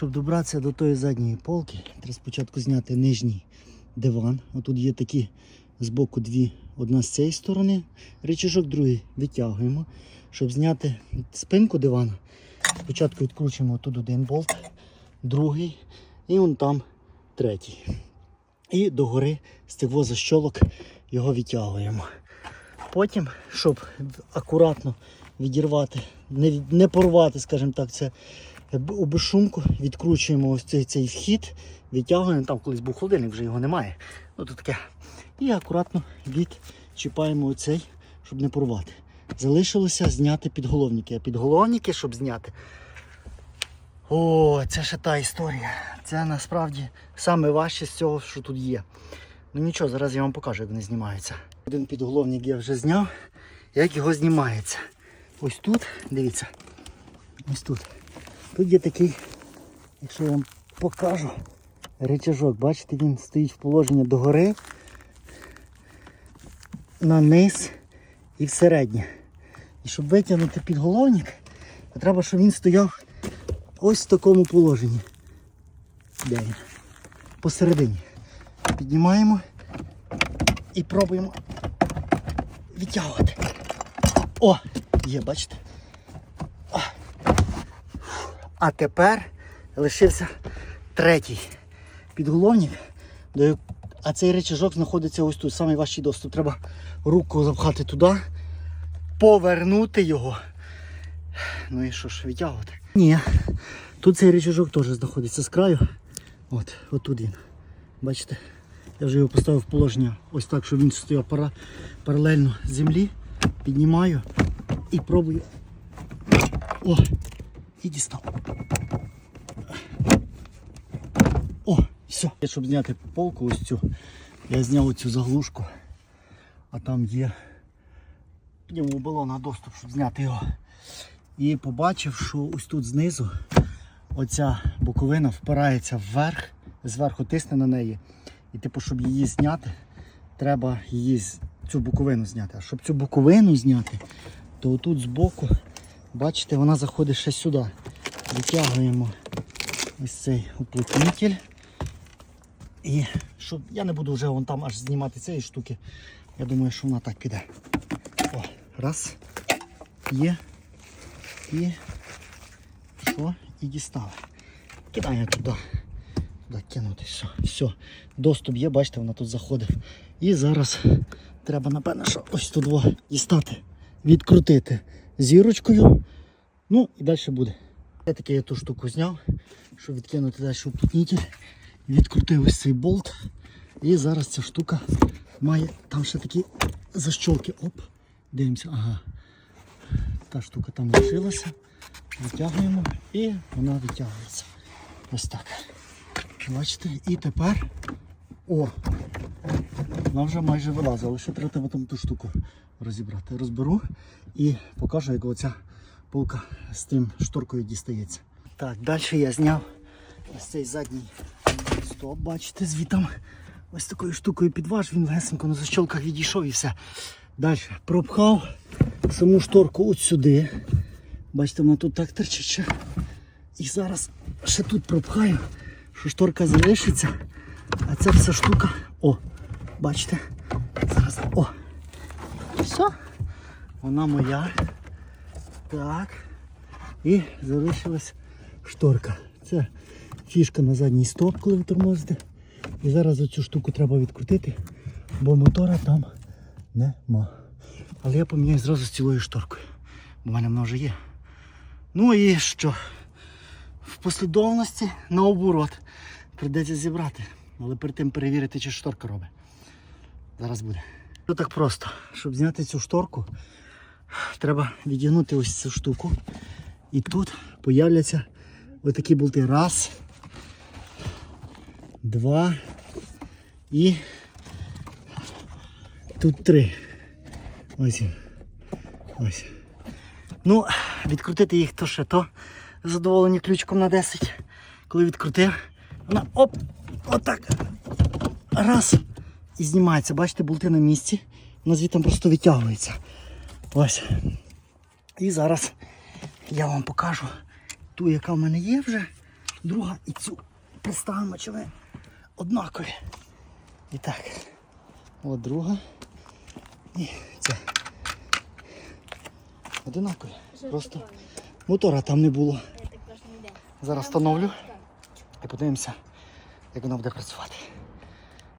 Щоб добратися до тої задньої полки, треба спочатку зняти нижній диван. Отут є такі збоку дві, одна з цієї сторони, речажок другий витягуємо. Щоб зняти спинку дивана, спочатку відкручуємо тут один болт, другий і вон там третій. І догори з цих защолок його відтягуємо. Потім, щоб акуратно відірвати, не, не порвати, скажімо так, це у безшумку, відкручуємо ось цей, цей вхід, відтягуємо, там колись був холодильник, вже його немає. Ну то таке. І акуратно відчіпаємо оцей, щоб не порвати. Залишилося зняти підголовники. А підголовники, щоб зняти. О, це ще та історія. Це насправді саме важче з цього, що тут є. Ну нічого, зараз я вам покажу, як вони знімаються. Один підголовник я вже зняв. Як його знімається. Ось тут, дивіться. Ось тут. Тут є такий, якщо я вам покажу, речажок. Бачите, він стоїть в положенні догори, на низ і всереднє. І щоб витягнути підголовник, то треба, щоб він стояв ось в такому положенні. Де він? Посередині. Піднімаємо і пробуємо відтягувати. О, є, бачите? А тепер лишився третій підголовник. А цей речажок знаходиться ось тут, самий важчий доступ. Треба руку запхати туди, повернути його. Ну і що ж, відтягувати? Ні. Тут цей речажок теж знаходиться з краю. От, отут він. Бачите? Я вже його поставив в положення ось так, щоб він стояв пара, паралельно землі. Піднімаю і пробую. О! І дістав. О, все. Щоб зняти полку ось я зняв оцю заглушку, а там є підніму балона доступ, щоб зняти його. І побачив, що ось тут знизу оця боковина впирається вверх, зверху тисне на неї. І типу, щоб її зняти, треба її цю боковину зняти. А щоб цю боковину зняти, то отут збоку, бачите, вона заходить ще сюди. Витягуємо ось цей уплотнитель. І щоб я не буду вже вон там аж знімати цієї штуки. Я думаю, що вона так піде. О, раз. Є. І що? І дістали. Кидаю туди. Туди кинути. Все. Все. Доступ є, бачите, вона тут заходить. І зараз треба, напевно, що ось тут дістати, відкрутити зірочкою. Ну і далі буде. Я таки я ту штуку зняв, щоб відкинути далі уплотнитель. Відкрутив ось цей болт. І зараз ця штука має там ще такі защолки. Оп, дивимося, ага. Та штука там лишилася. Витягуємо і вона витягується. Ось так. Бачите? І тепер. О! Вона вже майже вилазила, лише треба там ту штуку розібрати. Розберу і покажу, як оця полка з тим шторкою дістається. Так, далі я зняв ось цей задній стоп, бачите, звітом. Ось такою штукою підваж, він легесенько на защолках відійшов і все. Далі пропхав саму шторку от сюди. Бачите, вона тут так терчить. І зараз ще тут пропхаю, що шторка залишиться. А ця вся штука. Бачите? Зараз. О! Все. Вона моя. Так. І залишилась шторка. Це фішка на задній стоп, коли ви тормозите. І зараз оцю штуку треба відкрутити, бо мотора там нема. Але я поміняю зразу з цілою шторкою. Бо в мене вона вже є. Ну і що? В послідовності наоборот. Прийдеться зібрати. Але перед тим перевірити, чи шторка робить. Зараз буде. Все так просто. Щоб зняти цю шторку, треба відігнути ось цю штуку. І тут появляться отакі болти. Раз, два і тут три. Ось. Ось. Ну, відкрутити їх то ще то. Задоволені ключиком на 10. Коли відкрутив, вона оп! Отак. Раз. І знімається. Бачите, болти на місці. Вона звідти просто відтягується. Ось. І зараз я вам покажу ту, яка в мене є вже. друга і цю приставимо, чи вони однакові. І так. От друга. І ця. Одинакові. Просто мотора там не було. Зараз встановлю і подивимося, як вона буде працювати.